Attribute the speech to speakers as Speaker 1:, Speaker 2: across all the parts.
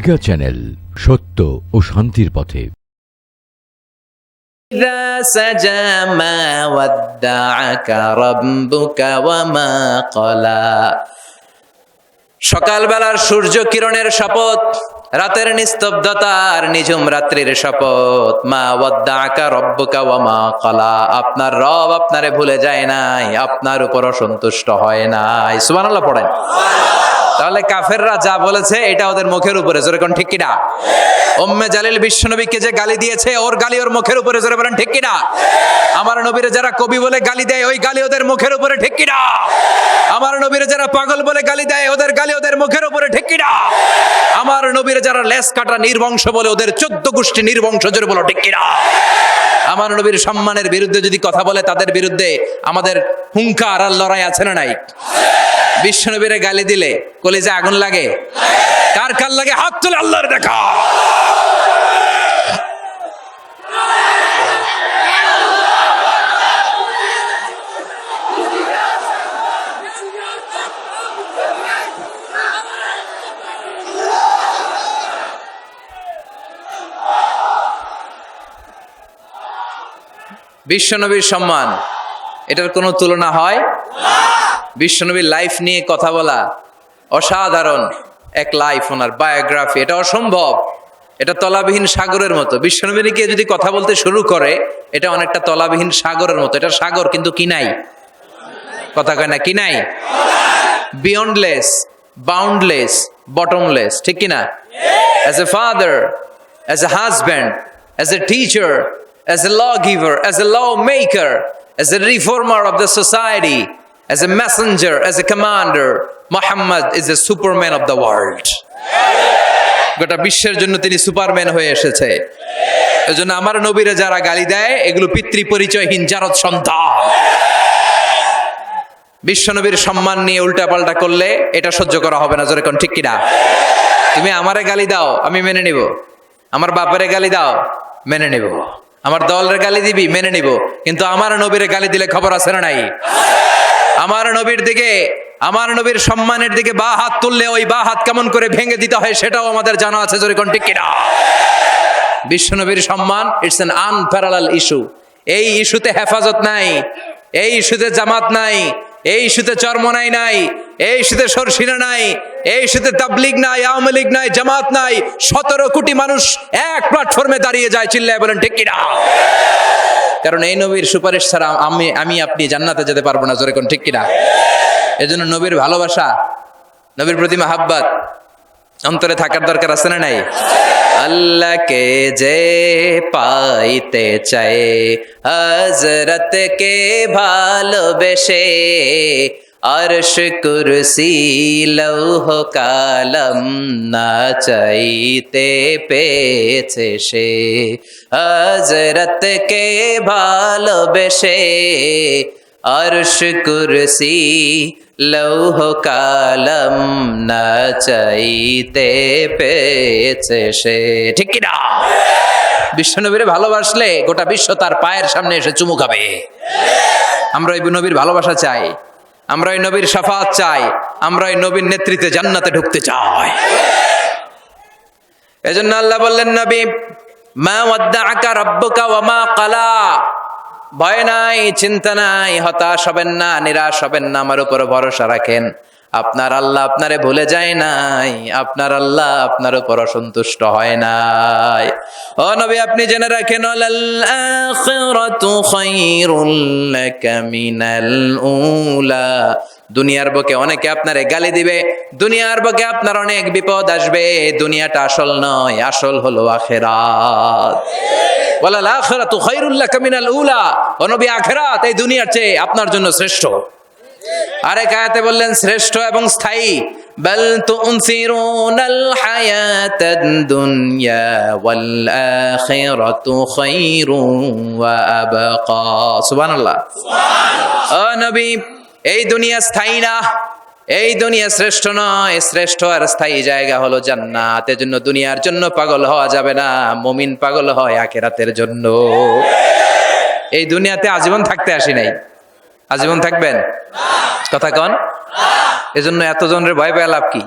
Speaker 1: Mega channel সত্য ও শান্তির পথে
Speaker 2: إذا سجى ما ودعك ربك وما قلى সকালবেলার সূর্য কিরণের শপথ রাতের নিস্তব্ধতার নিঝুম রাত্রির শপথ মা ওয়াদ্দাকা রব্বুকা ওয়া মা কলা আপনার রব আপনারে ভুলে যায় নাই আপনার উপর অসন্তুষ্ট হয় নাই সুবহানাল্লাহ পড়েন তাহলে কাফেররা যা বলেছে, এটা ওদের মুখের উপরে। জোরে কোন ঠিক কিনা? ওম্মে জালিল বিশ্বনবীকে যে গালি দিয়েছে, ওর গালি ওর মুখের উপরে। জোরে বলেন ঠিক কিনা? আমার নবীরে যারা কবি বলে গালি দেয়, ওই গালি ওদের মুখের উপরে ঠিক কিনা? আমার নবীরে যারা পাগল বলে গালি দেয়, ওদের গালি ওদের মুখের উপরে ঠিক কিনা? আমার নবীরে যারা লেস কাটা নির্বংশ বলে, ওদের চোদ্দ গোষ্ঠী নির্বংশ, জোরে বলো ঠিক কিনা? আমার নবীর সম্মানের বিরুদ্ধে যদি কথা বলে, তাদের বিরুদ্ধে আমাদের হুঙ্কার আর লড়াই আছে না নাই? বিশ্বনবীরে গালি দিলে কলিজে আগুন লাগে। কার কার লাগে? হাত তুলে আল্লাহর দেখা। বিশ্বনবীর সম্মান, এটার কোনো তুলনা হয়? বিশ্বনবীর লাইফ নিয়ে কথা বলা অসাধারণ এক লাইফ ওনার বায়োগ্রাফি এটা অসম্ভব। এটা তলাবিহীন সাগরের মতো। বিশ্বনবী নিয়ে যদি কথা বলতে শুরু করে, এটা অনেকটা তলাবিহীন সাগরের মতো। এটা সাগর, কিন্তু কি নাই? কথা কয় না, কি নাই? বিয়ন্ডলেস বাউন্ডলেস বটমলেস ঠিক কি না as a father as a husband as a teacher as a law giver as a law maker as a reformer of the society as a messenger as a commander Muhammad is a superman of the world গোটা বিশ্বের জন্য তিনি Superman হয়ে এসেছে। এজন্য আমার নবীরে যারা গালি দেয়, এগুলো পিতৃ পরিচয়হীন জারদ সন্তান। বিশ্বনবীর সম্মান নিয়ে উল্টাপাল্টা করলে এটা সহ্য করা হবে না, জোরে কোন ঠিক কিনা? তুমি আমারে গালি দাও, আমি মেনে নিব। আমার বাপের গালি দাও, মেনে নিব। আমার দলের গালি দিবি, মেনে নিব। কিন্তু আমার নবীর গালি দিলে খবর আছে না নাই? আমার নবীর দিকে, আমার নবীর সম্মানের দিকে বা হাত তুললে ওই বা হাত কেমন করে ভেঙে দিতে হয় সেটাও আমাদের জানা আছে, জোরে কোন ঠিক কিনা? বিশ্বনবীর সম্মান ইটস অ্যান আনপ্যারালাল ইস্যু এই ইস্যুতে হেফাজত নাই, এই ইস্যুতে জামাত নাই, এই ইস্যুতে চরমনাই নাই এই ইস্যুতে সরসিনা নাই, এই ইস্যুতে তাবলিগ নাই, আওয়ামী লীগ নাই, জামাত নাই, সতেরো কোটি মানুষ এক প্ল্যাটফর্মে দাঁড়িয়ে যায়, চিল্লায় বলেন ঠিক কিনা? কারণ এই নবীর সুপারিশ ছাড়া আমি আমি আপনি জান্নাতে যেতে পারব না, জোরে কোন ঠিক কিনা? জন্য নবীর ভালোবাসা, নবীর প্রতি মাহাব্বাত অন্তরে থাকার দরকার আছে না নাই? আল্লাহকে যে পাইতে চায় হজরত কে ভালোবেসে আরশ কুরসি লৌহ কালম না চাইতে পেয়েছে সে। হজরত কে ভালোবেসে আরশ কুরসি লৌহ কালম না চাইতে পেয়েছে সে। ঠিক কিনা বিশ্বনবীরে ভালোবাসলে গোটা বিশ্ব তার পায়ের সামনে এসে চুমু খাবে। আমরা ওই নবীর ভালোবাসা চাই। আমরা এই নবীর সাফাত চাই আমরা এই নবীর নেতৃত্বে জান্নাতে ঢুকতে চাই। এজন্য আল্লাহ বললেন, নবী, মা ওয়াদ্দাআকা রাব্বুকা ওয়া মা কালা ভয় নাই, চিন্তা নাই, হতাশ হবেন না, নিরাশ হবেন না, আমার উপর ভরসা রাখেন। আপনার আল্লাহ আপনারে ভুলে যায় নাই, আপনার আল্লাহ আপনার উপর অসন্তুষ্ট হয় নাই। ও নবী, আপনি জেনে রাখেন দুনিয়ার বুকে অনেকে আপনারে গালি দিবে, দুনিয়ার বুকে আপনার অনেক বিপদ আসবে, দুনিয়াটা আসল নয়, আসল হলো আখেরাত। ওয়ালাল আখিরাতু খায়রুল লাকা মিনাল উলা। ও নবী, আখিরাত এই দুনিয়ার চেয়ে আপনার জন্য শ্রেষ্ঠ। আরেক আয়াতে বললেন, শ্রেষ্ঠ এবং স্থায়ী। বল তুনসিরুনাল হায়াতাদ দুনিয়া ওয়াল আখিরাতু খায়রুন ওয়া আবকা। সুবহানাল্লাহ। ও নবী, এই দুনিয়া স্থায়ী না, এই দুনিয়া শ্রেষ্ঠ নয়। শ্রেষ্ঠ আর স্থায়ী জায়গা হলো জান্নাত। এজন্য দুনিয়ার জন্য পাগল হওয়া যাবে না, মুমিন পাগল হয় আখিরাতের জন্য। এই দুনিয়াতে আজীবন থাকতে আসি নাই। আজীবন থাকবেন? কথা কন। এজন্য এতজনের ভয় পেয়ে লাভ কি?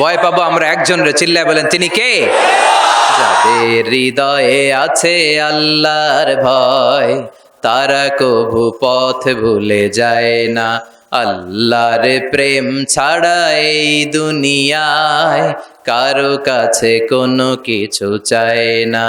Speaker 2: ভয় পাবো আমরা একজন রে চিল্লায় বলেন তিনি কে? যাদের হৃদয়ে আছে আল্লাহর ভয় তারা কভু পথ ভুলে যায় না। আল্লাহর প্রেম ছাড়া এই দুনিয়ায় কারও কাছে কোনো কিছু চায় না।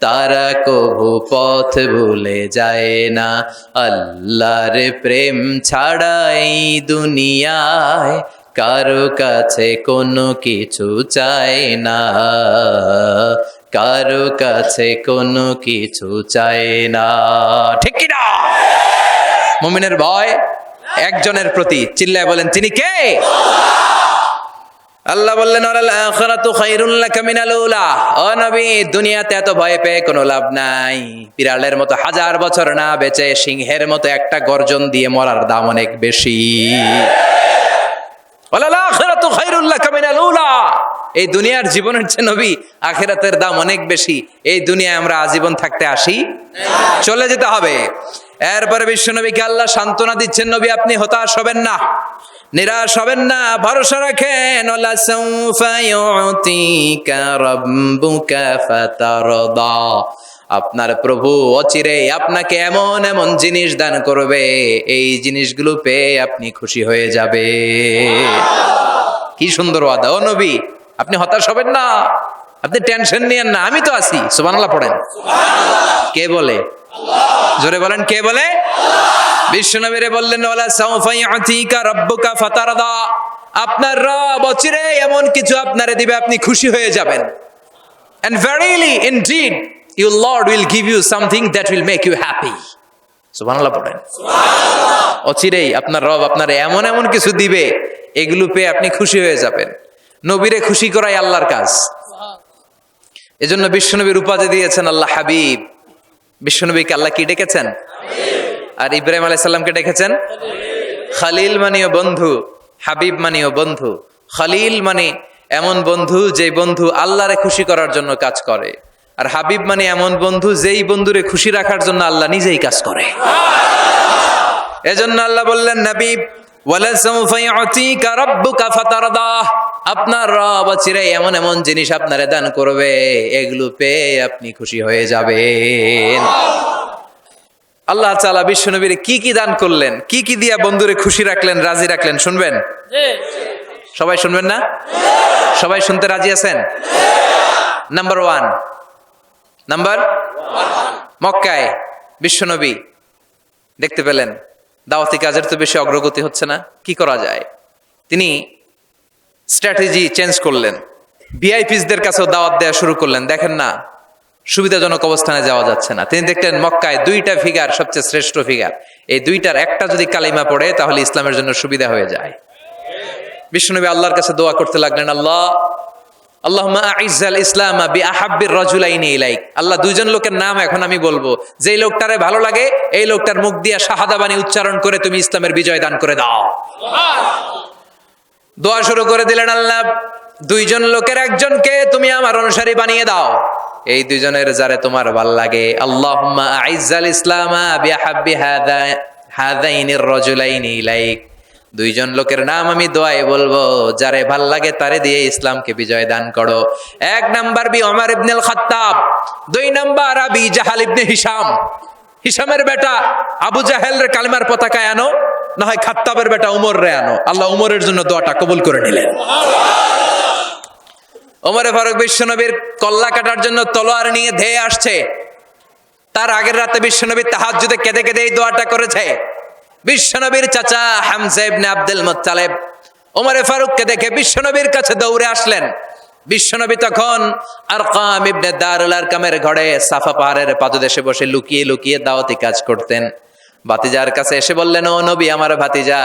Speaker 2: তারা কভু পথ ভুলে যায় না। আল্লাহর প্রেম ছাড়াই দুনিয়ায় কারও কাছে কোনো কিছু চায় না। কারও কাছে কোনো কিছু চায় না। ঠিক কিনা? মুমিনের ভয় একজনের প্রতি। চিল্লায় বলেন, তিনি কে? আল্লাহ বললেন মিনাল উলা। ও নবী, দুনিয়াতে এত ভয় পেয়ে কোনো লাভ নাই। বিড়ালের মতো হাজার বছর না বেঁচে, সিংহের মতো একটা গর্জন দিয়ে মরার দাম অনেক বেশি। আখিরাতু খায়রুল লাকা মিনাল উলা। এই দুনিয়ার জীবনের যে নবী আখিরাতের দাম অনেক বেশি। এই দুনিয়ায় আমরা আজীবন থাকতে আসি। চলে যেতে হবে। এরপরে বিশ্ব বিশ্বনবীকে আল্লাহ সান্ত্বনা দিচ্ছেন, নবী, আপনি হতাশ হবেন না। নিরাশ হবেন না। ভরসা রাখেন। আপনার প্রভু অচিরে আপনাকে এমন এমন জিনিস দান করবে। এই জিনিসগুলো পেয়ে আপনি খুশি হয়ে যাবে। কি সুন্দর ওয়াদা। ও নবী আপনি হতাশ হবেন না। আপনি টেনশন নিয়েন না। আমি তো আছি। সুবহানাল্লাহ পড়েন। কে বলে? জোরে বলেন, কে বলে? বিশ্বনবীরে বললেন, ওয়ালা সাউফা ইয়াতিকা রাব্বুকা ফাতারদা। আপনার রব অচিরে এমন কিছু আপনারে দিবে, আপনি খুশি হয়ে যাবেন। And verily, indeed, your lord will give you something that will make you happy সুবহানাল্লাহ পড়েন। অচিরেই আপনার রব আপনার এমন এমন কিছু দিবে, এগুলো পেয়ে আপনি খুশি হয়ে যাবেন। নবীরে খুশি করাই আল্লাহর কাজ। এজন্য বিশ্বনবীর উপাধি দিয়েছেন, আল্লাহ হাবিব। বিশ্বনবীকে আল্লাহ কি ডেকেছেন? আর ইব্রাহিম আলাইসাল্লামকে ডেকেছেন? খালিল মানিও বন্ধু, হাবিব মানিও বন্ধু। খালিল মানে এমন বন্ধু যে বন্ধু আল্লাহরে খুশি করার জন্য কাজ করে। আর হাবিব মানে এমন বন্ধু যেই বন্ধুরে খুশি রাখার জন্য আল্লাহ নিজেই কাজ করে। এজন্য আল্লাহ বললেন, নবীব আপনার রব চিরে এমন এমন জিনিস আপনারে দান করবে, এগুলো পেয়ে আপনি খুশি হয়ে যাবেন। আল্লাহ তাআলা বিশ্বনবীর কি কি দান করলেন, কি কি দিয়া বন্ধুরে খুশি রাখলেন, রাজি রাখলেন, শুনবেন? সবাই শুনবেন না? সবাই শুনতে রাজি আছেন? নাম্বার ওয়ান নাম্বার মক্কায় বিশ্বনবী, দেখতে পেলেন। দাওয়াতি কাজের তো বেশি অগ্রগতি হচ্ছে না। কি করা যায়? তিনি স্ট্র্যাটেজি চেঞ্জ করলেন। ভিআইপিসদের কাছেও দাওয়াত দেওয়া শুরু করলেন। দেখেন না, সুবিধাজনক অবস্থানে যাওয়া যাচ্ছে না। তিনি দেখলেন মক্কায় দুইটা ফিগার সবচেয়ে শ্রেষ্ঠ ফিগার এই দুইটার একটা যদি কালিমা পড়ে, তাহলে ইসলামের জন্য সুবিধা হয়ে যায়। বিষ্ণুনবী আল্লাহর কাছে দোয়া করতে লাগলেন, আল্লাহ আল্লাহ লোকের নাম এখন আমি বলব। যেই লোকটারে ভালো লাগে, এই লোকটার মুখ দিয়া শাহাদা বাণী উচ্চারণ করে তুমি ইসলামের বিজয় দান করে দাও। দোয়া শুরু করে দিলেন আল্লাহ, দুইজন লোকের একজনকে তুমি আমার অনুসারী বানিয়ে দাও। এই দুইজনের যারে তোমার ভালো লাগে, আল্লাহুম্মা আইজ্জাল ইসলামা বি আহাব্বি হাদা হাদাইনির রাজুলাইনি ইলাইক। দুইজন লোকের নাম আমি দোয়ায় বলব, যারে ভালো লাগে তারে দিয়ে ইসলামকে বিজয় দান করো। এক নাম্বার বি ওমর ইবনুল খাত্তাব দুই নাম্বার আবি জাহাল ইবনে হিশাম। হিশামের বেটা আবু জাহেল রে কালিমার পতাকায় আনো না হয় খাত্তাবের বেটা উমর রে আনো। আল্লাহ উমরের জন্য দোয়াটা কবুল করে নিলেন। ওমরে ফারুক বিশ্বনবীর কল্লা কাটার জন্য তলোয়ার নিয়ে ধেয়ে আসছে। তার আগের রাতে বিশ্বনবী তাহাজ্জুদে কেঁদে কেঁদে এই দোয়াটা করেছে। বিশ্বনবীর চাচা হামজা আব্দুল মুত্তালিব ওমরে ফারুককে দেখে বিশ্বনবীর কাছে দৌড়ে আসলেন। বিশ্বনবী তখন আর কাম ইবনে দারুল কামের ঘরে সাফা পাহাড়ের পাদদেশে বসে লুকিয়ে লুকিয়ে দাওয়াতি কাজ করতেন। ভাতিজার কাছে এসে বললেন, ও নবী, আমার ভাতিজা